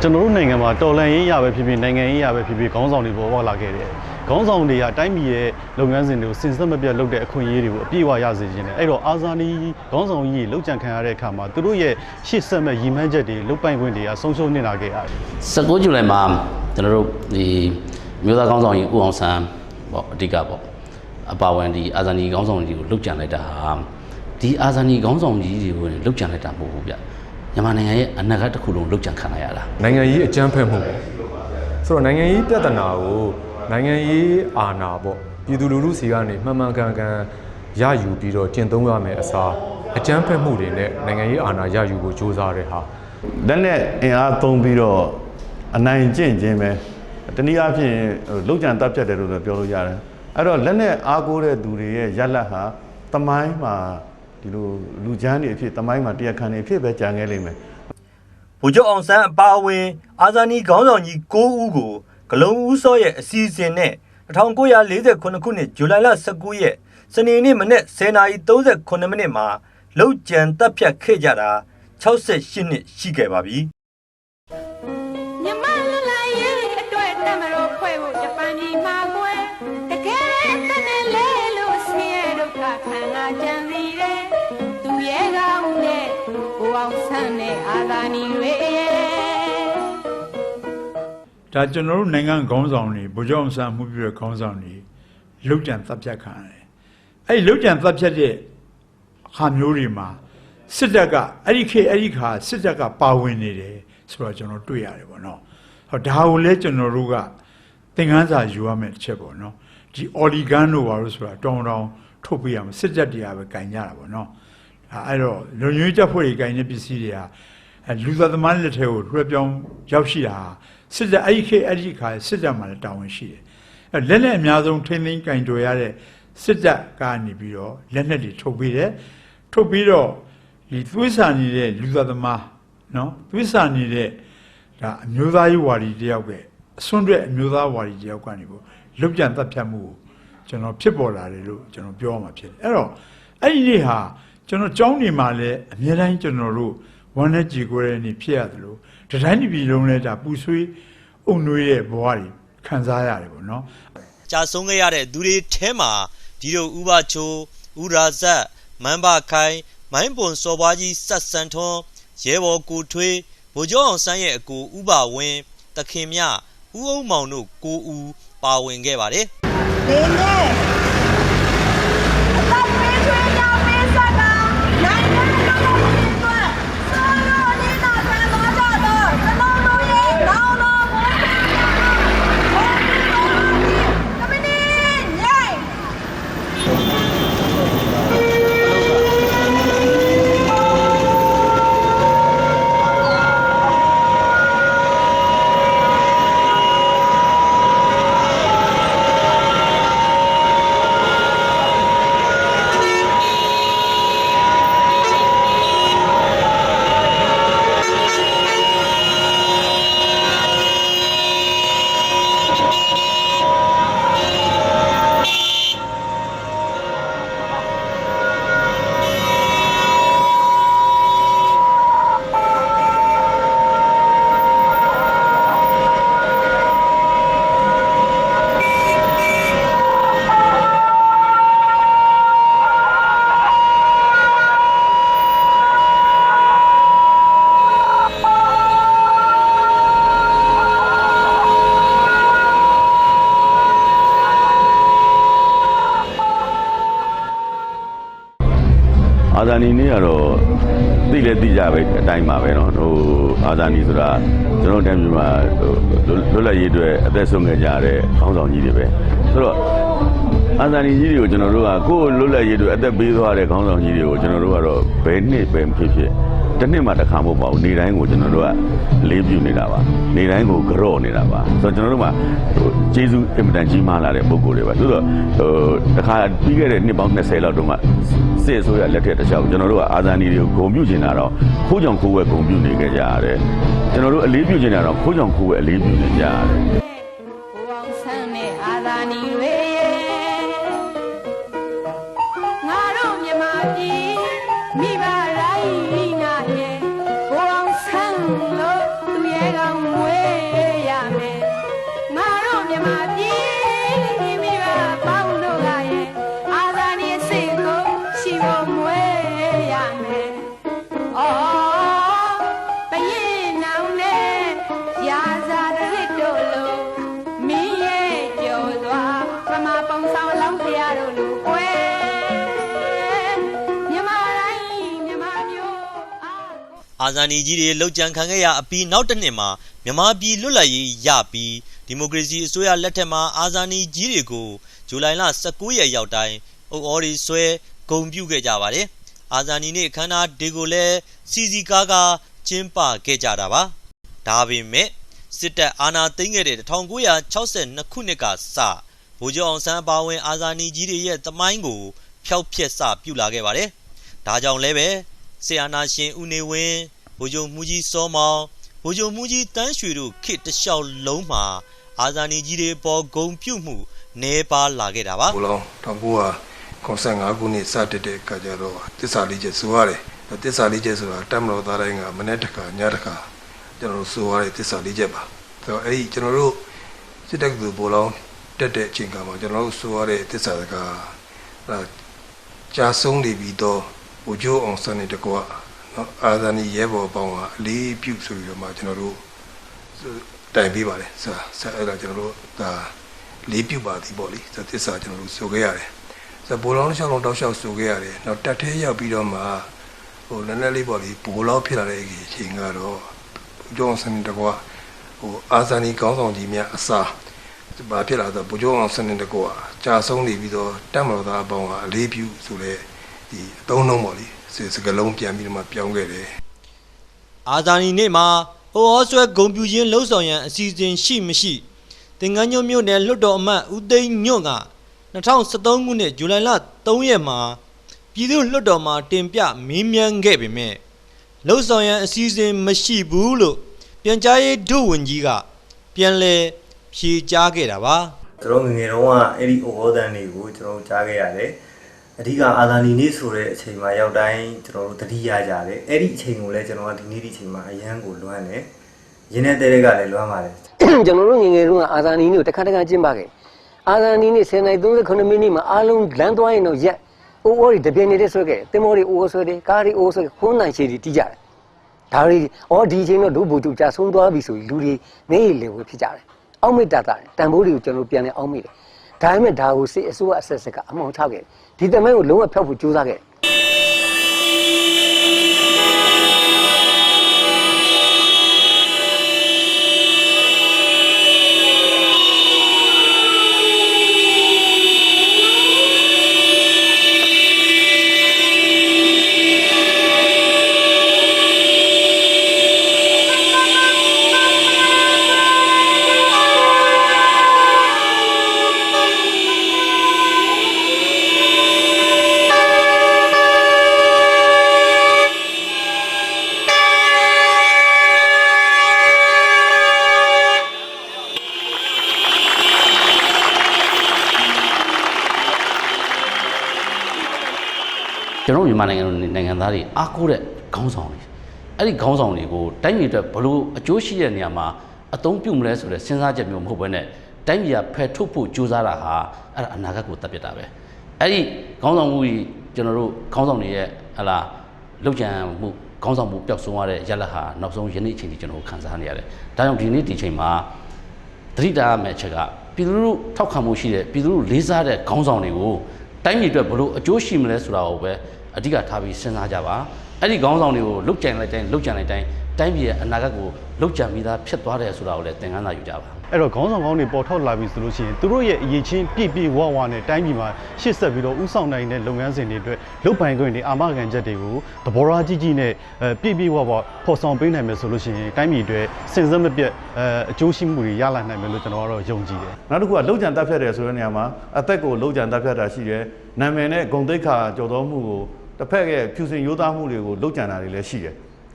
အဲကျွန်တော်တို့နိုင်ငံမှာတော်လန်ရေးရပဲဖြစ်ဖြစ်နိုင်ငံရေးရပဲဖြစ်ဖြစ်ခေါင်းဆောင်တွေပေါ်ပေါက်လာခဲ့တယ်ခေါင်းဆောင်တွေကတိုင်းပြည်ရဲ့လုပ်ငန်းစဉ်တွေကိုစင်စက်မပြတ်လုပ်တဲ့အခွင့်အရေးတွေကိုအပြည့်အဝရစေခြင်းတယ်အဲ့တော့အာဇာနည်ခေါင်းဆောင်ကြီးလှုပ်ကြံခံရတဲ့အခါမှာသူတို့ရဲ့ရှေ့ဆက်မဲ့ရည်မှန်းချက်တွေလုတ်ပိုင်ခွင့်တွေကဆုံးရှုံးနေတာခဲ့ရတယ်19ဇူလိုင်မှာကျွန်တော်တို့ဒီမြို့သားကောင်းဆောင်ကြီးဦးအောင်ဆန်းပေါ့အဓိကပေါ့အပါဝင်ဒီအာဇာနည်ကောင်းဆောင်ကြီးကိုလှုပ်ကြံလိုက်တာဟာဒီအာဇာနည်ကောင်းဆောင်ကြီးတွေကိုလှုပ်ကြံလိုက်တာမဟုတ်ဘူးဗျ မြန်မာနိုင်ငံရဲ့အနာဂတ်တစ်ခုလုံးလှုပ်ကြံခံလိုက်ရတာနိုင်ငံရေးအကြမ်းဖက်မှုပေါ့ဆိုတော့နိုင်ငံရေးပြဿနာကိုနိုင်ငံရေးအာဏာပေါ့ပြည်သူလူထုစီကနေမှန်မှန်ကန်ကန်ရယူပြီးတော့ကျင့်သုံးရမယ်အစားအကြမ်းဖက်မှုတွေနဲ့နိုင်ငံရေးအာဏာရယူဖို့ကြိုးစားတဲ့ဟာလက်နဲ့အင်အားသုံးပြီးတော့အနိုင်ကျင့်ခြင်းပဲတနည်းအားဖြင့်ဟိုလောက်ကြံတပ်ဖြတ်တယ်လို့လည်းပြောလို့ရတယ်အဲ့တော့လက်နဲ့အားကိုးတဲ့သူတွေရဲ့ရလတ်ဟာတမိုင်းမှာ ဒီလိုလူချမ်းတွေအဖြစ်တမိုင်းမှာတရားခံတွေအဖြစ်ပဲကြံခဲ့လိမ့်မယ်ဗိုလ်ချုပ်အောင်ဆန်းအပါအဝင် အာဇာနည်ခေါင်းဆောင်ကြီး9ဦးကိုဂလုံဦးစောရဲ့အစီအစဉ်နဲ့1948ခုနှစ်ဇူလိုင်လ19ရက်စနေနေ့မနေ့10:38မိနစ်မှာလှုပ်ကြံတပ်ဖြတ်ခဲ့ကြတာ68နှစ်ရှိခဲ့ပါပြီမြမလွတ်လာရဲ့အတွက်တမတော်ဖွဲ့ဖို့ဂျပန်ပြည်မှာကွယ်တကယ်အသက်နဲ့လဲလို့ဆင်းရဲဒုက္ခခံလာကြံစီ အာသာနီတွေရဲ့ဒါကျွန်တော်တို့နိုင်ငံခေါင်းဆောင်တွေဗိုလ်ချုပ်အောင်ဆန်းမှုပြတဲ့ခေါင်းဆောင်တွေလုတ်ကြံတပ်ဖြတ်ခံရတယ်။အဲ့ဒီလုတ်ကြံတပ်ဖြတ်တဲ့ဟာမျိုးတွေမှာစစ်တပ်ကအဲ့ဒီခေတ်အဲ့ဒီခါစစ်တပ်ကပါဝင်နေတယ်ဆိုတော့ကျွန်တော်တွေ့ရတယ်ပေါ့နော်။ဟောဒါကိုလည်းကျွန်တော်တို့ကသင်ခန်းစာယူရမယ့်အချက်ပေါ့နော်။ဒီအော်လီဂန်တို့ဘာလို့ဆိုတာတောင်းတောင်းထုတ်ပြရမယ်စစ်တပ်တရားပဲကင်ကြတာပေါ့နော်။အဲ့တော့လူညွှန်တပ်ဖွဲ့တွေကင်တဲ့ပစ္စည်းတွေကအဲ လူသားသမားလက်ထဲကိုလွှဲပြောင်းရောက်ရှိတာဟာစစ်တပ်အဲ့ဒီခေတ်အဲ့ဒီခါစစ်တပ်မှာလည်းတာဝန်ရှိတယ်အဲလက်လက်အများဆုံးထိမ့်သိမ်းကင်တွယ်ရတဲ့စစ်တပ်ကနေပြီးတော့လက်နက်တွေထုတ်ပေးတယ်ထုတ်ပြီးတော့ဒီသွေးဆန်နေတဲ့လူသားသမားနော်သွေးဆန်နေတဲ့ဒါအမျိုးသားရေးဝါဒီတယောက်ပဲအစွန်းတွက်အမျိုးသားဝါဒီတယောက်ကနေပေါ့လုတ်ကြံတပ်ဖြတ်မှုကိုကျွန်တော်ဖြစ်ပေါ်လာတယ်လို့ကျွန်တော်ပြောရမှာဖြစ်တယ်အဲ့တော့အဲ့ဒီနေ့ဟာကျွန်တော်ကြောင်းနေမှာလည်းအများတိုင်းကျွန်တော်တို့ ဝမ်းနဲ့ကြည်ကိုယ်တဲ့နေ့ဖြစ်ရတယ်လို့တတိုင်းတစ်ပြည်လုံးလဲဒါပူဆွေးအုံနွေးတဲ့ဘဝတွေခံစားရတယ်ပေါ့နော်ကြာဆုံးခဲ့ရတဲ့သူတွေထဲမှာဒီလိုဥပချိုးဥရာဇတ်မန်ဘာခိုင်မိုင်းပွန်စော်ပွားကြီးဆက်စံထွန်းရဲဘော်ကိုထွေးဗိုလ်ချုပ်အောင်ဆန်းရဲ့အကိုဥပဝင်းတခင်မြဥအုံမောင်တို့ကိုဦးပါဝင်ခဲ့ပါတယ်ဒီနေ့ ကတော့သိလဲသိကြပဲအတိုင်းပါပဲเนาะဟိုအာဇာနည်ဆိုတာကျွန်တော်တို့တိုင်းပြည်မှာဟိုလွတ်လပ်ရေးအတွက်အသက်ဆုံးခဲ့ကြတဲ့ခေါင်းဆောင်ကြီးတွေပဲဆိုတော့အာဇာနည်ကြီးတွေကိုကျွန်တော်တို့ကကိုယ်လွတ်လပ်ရေးအတွက်အသက်ပေးသွားတဲ့ခေါင်းဆောင်ကြီးတွေကိုကျွန်တော်တို့ကတော့ဘယ်နှစ်ပဲဖြစ်ဖြစ် တစ်နှစ်မှတစ်ခါမဟုတ်ပါဘူးနေတိုင်းကိုကျွန်တော်တို့ကအလေးပြုနေတာပါနေတိုင်းကိုကြော့နေတာပါဆိုတော့ကျွန်တော်တို့မှာဟိုကျေးဇူးအင်မတန်ကြီးမားလာတဲ့ပုံကိုယ်တွေပါဆိုတော့ဟိုတစ်ခါပြီးခဲ့တဲ့နှစ်ပေါင်း20လောက်တုန်းကစစ်အစိုးရလက်ထက်တစ်ချောင်းကျွန်တော်တို့ကအာဇာနည်တွေကိုဂုံပြုချင်တာတော့ခိုးကြောင်ခိုးဝဲဂုံပြုနေကြကြရတယ်ကျွန်တော်တို့အလေးပြုချင်တာတော့ခိုးကြောင်ခိုးဝဲအလေးပြုနေကြရတယ်ကိုအောင်ဆန်းတဲ့အာသာနီတွေ အာဇာနည်ကြီးတွေလှုပ်ကြံခံခဲ့ရအပြီးနောက်တစ်နှစ်မှာမြန်မာပြည်လွတ်လပ်ရေးရပြီးဒီမိုကရေစီအစိုးရလက်ထက်မှာအာဇာနည်ကြီးတွေကိုဇူလိုင်လ19ရက်ရောက်တိုင်းအုပ်အော်ဒီဆွဲဂုံပြုခဲ့ကြပါတယ်။အာဇာနည်နေ့အခမ်းအနားတွေကိုလည်းစီစီကားကားကျင်းပခဲ့ကြတာပါ။ဒါပေမဲ့စစ်တပ်အာဏာသိမ်းခဲ့တဲ့1962ခုနှစ်ကစဗိုလ်ချုပ်အောင်ဆန်းအပါအဝင်အာဇာနည်ကြီးတွေရဲ့သမိုင်းကိုဖျောက်ဖျက်စပြုလာခဲ့ပါတယ်။ဒါကြောင့်လည်းပဲ ဆီယနာရှင်ဦးနေဝင်းဗိုလ်ချုပ်မှုကြီးစောမောင်ဗိုလ်ချုပ်မှုကြီးတန်းရွှေတို့ခေတ်တစ်လျှောက်လုံးမှာအာဇာနည်ကြီးတွေပေါ်ဂုံပြုတ်မှုနေပါလာခဲ့တာပါဘုလောင်1995ခုနှစ်စတက်တဲ့အခါကျတော့တစ္ဆာလေးချက်ဆိုရတယ်တစ္ဆာလေးချက်ဆိုတာတမတော်သားတိုင်းကမနေ့တစ်ခါညတစ်ခါကျွန်တော်တို့ဆိုရတဲ့တစ္ဆာလေးချက်ပါဆိုတော့အဲ့ဒီကျွန်တော်တို့စစ်တပ်ကဘုလောင်တက်တဲ့အချိန်ကမှကျွန်တော်တို့ဆိုရတဲ့တစ္ဆာကအဲကြာဆုံးနေပြီးတော့ ဘိုလ်ချုပ်အောင်စံနေတကွနော်အာဇာနည်ရဲဘော်ပေါင်းကအလေးပြုဆိုပြီးတော့မှကျွန်တော်တို့တိုင်ပေးပါတယ်ဆိုတော့အဲ့ဒါကျွန်တော်တို့ဒါလေးပြုပါသည်ပေါ့လေဆိုတစ္ဆာကျွန်တော်တို့ဆိုခဲ့ရတယ်ဆိုဘိုးလောင်းရှောင်းလုံးတောက်လျှောက်ဆိုခဲ့ရတယ်နောက်တက်သေးရောက်ပြီးတော့မှဟိုနည်းနည်းလေးပေါ့လေဘိုးလောင်းဖြစ်လာတဲ့အချိန်ကတော့ကျောင်းစနေတကွာဟိုအာဇာနည်ကောင်းဆောင်ကြီးများအစာဘာဖြစ်လာတော့ဘိုးကျောင်းအောင်စနေတကွာကြာဆုံးနေပြီးတော့တက်မတော်သားအပေါင်းကအလေးပြုဆိုလဲ ဒီအသုံးလုံးပေါ့လေစကလုံးပြန်ပြီးတော့မှပြောင်းခဲ့တယ်အာဇာနည်နေ့မှာဟိုဟောဆွဲဂုံပြူချင်းလှုပ်ဆောင်ရန်အစီအစဉ်ရှိမရှိသင်္ကန်းညွန့်မြို့နယ်လွှတ်တော်အမတ်ဦးသိန်းညွန့်က2013ခုနှစ်ဇူလိုင်လ3ရက်မှာပြည်သူ့လွှတ်တော်မှာတင်ပြမေးမြန်းခဲ့ပေမဲ့လှုပ်ဆောင်ရန်အစီအစဉ်မရှိဘူးလို့ပြန်ကြားရေးဒုဝန်ကြီးကပြန်လည်ဖြေကြားခဲ့တာပါကျွန်တော်ငယ်ငယ်တုန်းကအဲ့ဒီဩဘောတန်တွေကိုကျွန်တော်ကြားခဲ့ရတယ် အဓိကအာဇာနည်နေ့ဆိုတဲ့အချိန်မှာရောက်တိုင်းကျွန်တော်တို့တတိယကြတယ်အဲ့ဒီအချိန်ကိုလည်းကျွန်တော်ကဒီနေ့ဒီအချိန်မှာအရန်ကိုလွမ်းတယ်ရင်းတဲ့တဲတွေကလည်းလွမ်းပါတယ်ကျွန်တော်တို့ငယ်ငယ်တုန်းကအာဇာနည်နေ့ကိုတစ်ခါတစ်ခါကျင်းပခဲ့အာဇာနည်နေ့10နိုင်39မိနစ်မှာအားလုံးလမ်းသွားရင်တော့ရက်အိုးအိုးတွေတပြင်းနေတဲ့ဆွဲခဲ့တင်မောတွေအိုးအိုးဆွဲတယ်ကားတွေအိုးဆွဲခုံးနိုင်ချေတွေတီးကြတယ်ဒါတွေအော်ဒီအချိန်တော့ဒုဘူတူကြာဆုံးသွားပြီဆိုပြီးလူတွေနေရလေဝဖြစ်ကြတယ်အောက်မေ့တာတာတန်ဖိုးတွေကိုကျွန်တော်ပြန်လဲအောက်မေ့တယ် ဒါပေမဲ့ဒါကိုစိတ်အစိုးရအဆက်ဆက်ကအမောင်ချခဲ့ဒီတမိုင်းကိုလုံးဝဖျောက်ဖို့ကြိုးစားခဲ့ မြန်မာနိုင်ငံနိုင်ငံသားတွေအားကိုးတဲ့ခေါင်းဆောင်တွေအဲ့ဒီခေါင်းဆောင်တွေကိုတိုင်းပြည်အတွက်ဘလို့အကျိုးရှိတဲ့နေရာမှာအသုံးပြုမလဲဆိုတဲ့စဉ်းစားချက်မျိုးမဟုတ်ဘဲနဲ့တိုင်းပြည်ကဖယ်ထုတ်ဖို့ကြိုးစားတာဟာအဲ့ဒါအနာဂတ်ကိုတပ်ပစ်တာပဲအဲ့ဒီခေါင်းဆောင်မှုကြီးကျွန်တော်တို့ခေါင်းဆောင်တွေရဲ့ဟလာလောက်ကျန်မှုခေါင်းဆောင်မှုပျောက်ဆုံးရတဲ့ရလဒ်ဟာနောက်ဆုံးယနေ့အချိန်ထိကျွန်တော်တို့ခံစားနေရတယ်ဒါကြောင့်ဒီနေ့ဒီချိန်မှာသတိထားရမယ့်အချက်ကပြည်သူလူထုထောက်ခံမှုရှိတဲ့ပြည်သူလူထုလေးစားတဲ့ခေါင်းဆောင်တွေကို တိုင်းပြည်အတွက်ဘလို့အကျိုးရှိမလဲဆိုတာကိုပဲအဓိကထားပြီးစဉ်းစားကြပါအဲ့ဒီခေါင်းဆောင်တွေကိုလုတ်ကြံလိုက်တိုင်းလုတ်ကြံလိုက်တိုင်းတိုင်းပြည်ရဲ့အနာဂတ်ကိုလုတ်ကြံပြီးသားဖြစ်သွားတယ်ဆိုတာကိုလည်းသင်ခန်းစာယူကြပါ အဲ့တော့ခေါင်းဆောင်ကောင်းတွေပေါ်ထွက်လာပြီဆိုလို့ရှိရင်သူတို့ရဲ့အရေးချင်းပြည့်ပြည့်ဝဝနဲ့တိုင်းပြည်မှာရှေ့ဆက်ပြီးတော့ဥဆောင်နိုင်တဲ့လုပ်ငန်းစဉ်တွေအတွက်လုပ်ပိုင်ခွင့်တွေအာမခံချက်တွေကိုသဘောထားကြီးကြီးနဲ့အဲပြည့်ပြည့်ဝဝဖော်ဆောင်ပေးနိုင်မယ်ဆိုလို့ရှိရင်တိုင်းပြည်အတွက်စင်စက်မပြတ်အဲအကျိုးရှိမှုတွေရလာနိုင်မယ်လို့ကျွန်တော်ကတော့ယုံကြည်တယ်နောက်တစ်ခုကလှုပ်ကြံတက်ဖြတ်တယ်ဆိုတဲ့နေရာမှာအသက်ကိုလှုပ်ကြံတက်ဖြတ်တာရှိတယ်နာမည်နဲ့ဂုံတိတ်ခါကြော်တော်မှုကိုတစ်ဖက်ရဲ့ဖြူစင်ရိုးသားမှုတွေကိုလှုပ်ကြံတာတွေလည်းရှိတယ်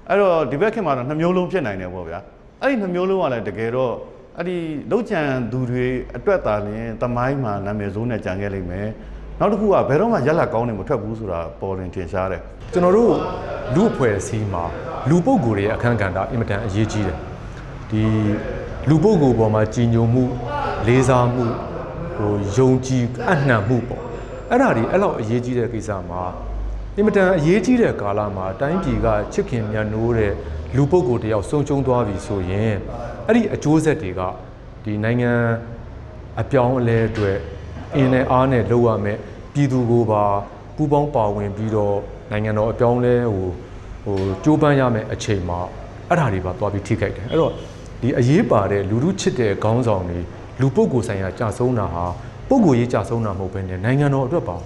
အဲ့တော့ဒီဘက်ခင်မှာတော့နှမျိုးလုံးဖြစ်နိုင်တယ်ပေါ့ဗျာအဲ့ဒီနှမျိုးလုံးကလည်းတကယ်တော့ အဲ့ဒီလှုပ်ကြံသူတွေအတွက်သာလျှင်တမိုင်းမှာနာမည်ဆိုးနဲ့ကြံခဲ့လိမ့်မယ်နောက်တစ်ခုကဘယ်တော့မှရက်လက်ကောင်းနေမထွက်ဘူးဆိုတာပေါ်လင်ထင်ရှားတယ်ကျွန်တော်တို့လူအဖွဲ့အစည်းမှာလူပုဂ္ဂိုလ်တွေရဲ့အခန်းကဏ္ဍအင်မတန်အရေးကြီးတယ်ဒီလူပုဂ္ဂိုလ်ပေါ်မှာကြည်ညိုမှုလေးစားမှုဟိုယုံကြည်အနှံမှုပေါ့အဲ့ဒါတွေအဲ့လောက်အရေးကြီးတဲ့ကိစ္စမှာအင်မတန်အရေးကြီးတဲ့ကာလမှာတိုင်းပြည်ကချစ်ခင်မြတ်နိုးတဲ့ လူပုဂ္ဂိုလ်တယောက်ဆုံးရှုံးသွားပြီဆိုရင်အဲ့ဒီအကျိုးဆက်တွေကဒီနိုင်ငံအပြောင်းအလဲအတွက်အင်းနဲ့အားနဲ့လုပ်ရမယ်ပြည်သူကိုပါပူးပေါင်းပါဝင်ပြီးတော့နိုင်ငံတော်အပြောင်းအလဲဟိုဟဟိုကြိုးပမ်းရမယ်အချိန်မှာအဲ့ဒါတွေပါသွားပြီးထိခိုက်တယ်အဲ့တော့ဒီအရေးပါတဲ့လူလူချစ်တဲ့ခေါင်းဆောင်တွေလူပုဂ္ဂိုလ်ဆိုင်ရာကြာဆုံးတာဟာပုဂ္ဂိုလ်ရေးကြာဆုံးတာမဟုတ်ဘဲနဲ့နိုင်ငံတော်အတွက်ပါ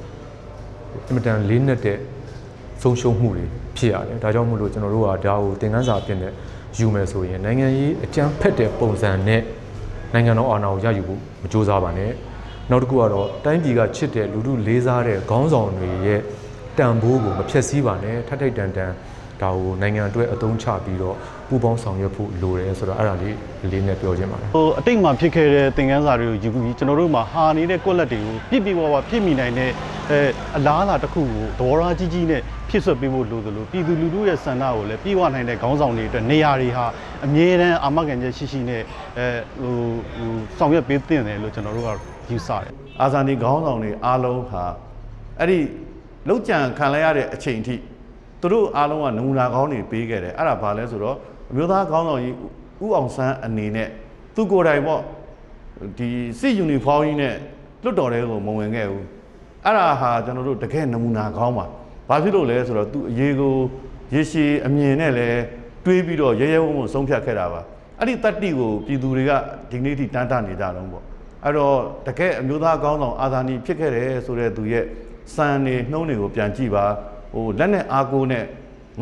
အင်မတန်လေးနက်တဲ့ဆုံးရှုံးမှုတွေ ဖြစ်ရတယ်ဒါကြောင့်မို့လို့ကျွန်တော်တို့ကဒါကိုသင်ခန်းစာအဖြစ်နဲ့ယူမယ်ဆိုရင်နိုင်ငံရေးအကြမ်းဖက်တဲ့ပုံစံနဲ့နိုင်ငံတော်အာဏာကိုရယူဖို့မကြိုးစားပါနဲ့နောက်တစ်ခုကတော့တိုင်းပြည်ကချစ်တဲ့လူလူလေးစားတဲ့ခေါင်းဆောင်တွေရဲ့တန်ဖိုးကိုမဖျက်ဆီးပါနဲ့ထပ်ထိုက်တန်တန် ဒါကိုနိုင်ငံအတွက်အသုံးချပြီးတော့ပူးပေါင်းဆောင်ရွက်ဖို့လိုတယ်ဆိုတော့အဲ့ဒါလေးလေးနဲ့ပြောချင်ပါတယ်ဟိုအတိတ်မှာဖြစ်ခဲ့တဲ့သင်ခန်းစာတွေကိုယူပြီးကျွန်တော်တို့မှာဟာနေတဲ့ကွက်လက်တွေကိုပြစ်ပြဝဝဖြစ်မိနိုင်တဲ့အဲအလားအလာတစ်ခုကိုသဘောထားကြီးကြီးနဲ့ဖြစ်ဆွတ်ပေးဖို့လိုသလိုပြည်သူလူထုရဲ့စံနာကိုလည်းပြေဝနိုင်တဲ့ခေါင်းဆောင်တွေအတွက်နေရာတွေဟာအမြဲတမ်းအာမခံချက်ရှိရှိနဲ့အဲဟိုဟိုဆောင်ရွက်ပေးသင့်တယ်လို့ကျွန်တော်တို့ကယူဆတယ်အာဇာနည်ခေါင်းဆောင်တွေအားလုံးဟာအဲ့ဒီလောက်ကြံခံလိုက်ရတဲ့အချိန်ထိ သူတို့အားလုံးကနမူနာကောင်းတွေပေးခဲ့တယ်အဲ့ဒါဘာလဲဆိုတော့အမျိုးသားခေါင်းဆောင်ကြီးဥအောင်ဆန်းအနေနဲ့သူကိုယ်တိုင်ပေါ့ဒီစစ်ယူနီဖောင်းကြီးနဲ့လွတ်တော်တဲ့ကိုမဝင်ခဲ့ဘူးအဲ့ဒါဟာကျွန်တော်တို့တကယ်နမူနာကောင်းပါဘာဖြစ်လို့လဲဆိုတော့သူအရေးကိုရေရှည်အမြင်နဲ့လည်းတွေးပြီးတော့ရဲရဲဝံ့ဝံ့ဆုံးဖြတ်ခဲ့တာပါအဲ့ဒီတတ္တိကိုပြည်သူတွေကဒီနေ့ထိတန်းတနေကြတော့ပေါ့အဲ့တော့တကယ်အမျိုးသားကောင်းဆောင်အာဇာနည်ဖြစ်ခဲ့တယ်ဆိုတဲ့သူရဲ့စံနေနှုံးတွေကိုပြန်ကြည့်ပါ ဟိုလက်နဲ့အားကိုးနဲ့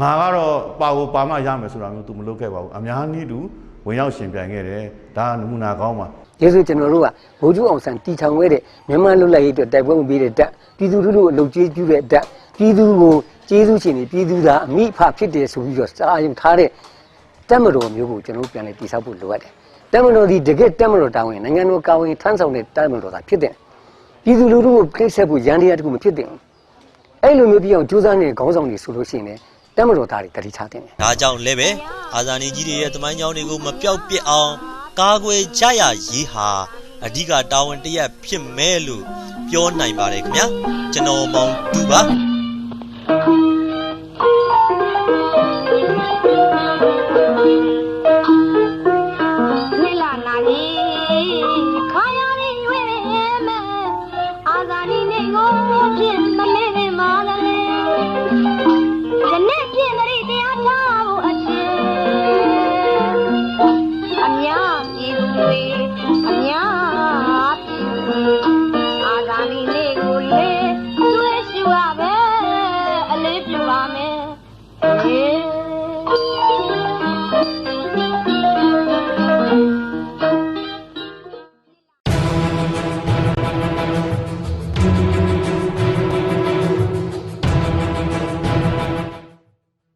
ငါကတော့ပါဝပါမရမယ်ဆိုတာမျိုး तू မလုပ်ခဲ့ပါဘူးအများနည်းတူဝင်ရောက်ရှင်ပြန်ခဲ့တယ်ဒါကနမူနာကောင်းပါယေရှုကျွန်တော်တို့ကဘိုးကျူအောင်ဆန်တီထောင်ခဲ့တဲ့မြန်မာလွတ်လပ်ရေးအတွက်တိုက်ပွဲဝင်ပေးတဲ့တက်ပြည်သူလူထုကိုအလုပ်ကျေးကျူးတဲ့တက်ပြည်သူကိုကျေးဇူးရှင်တွေပြည်သူသားအမိအဖဖြစ်တယ်ဆိုပြီးတော့စာရုံထားတဲ့တက်မတော်မျိုးကိုကျွန်တော်တို့ပြန်လည်တည်ဆောက်ဖို့လိုအပ်တယ်တက်မတော်ဒီတကယ်တက်မတော်တာဝန်နိုင်ငံတော်ကာဝန်ထမ်းဆောင်တဲ့တက်မတော်သာဖြစ်တယ်ပြည်သူလူထုကိုဖိတ်ဆက်ဖို့ရန်တရားတခုမဖြစ်တယ် အဲ့လိုမျိုးပြအောင်ကြိုးစားနေတဲ့ခေါင်းဆောင်တွေဆိုလို့ရှိရင်လည်းတက်မတော်သားတွေတတိချတဲ့ဒါကြောင့်လည်းပဲအာဇာနည်ကြီးတွေရဲ့သမိုင်းကြောင်းတွေကိုမပြောက်ပစ်အောင်ကာကွယ်ကြရရေးဟာအဓိကတာဝန်တစ်ရပ်ဖြစ်မဲ့လို့ပြောနိုင်ပါတယ်ခင်ဗျာကျွန်တော်မောင်တူပါ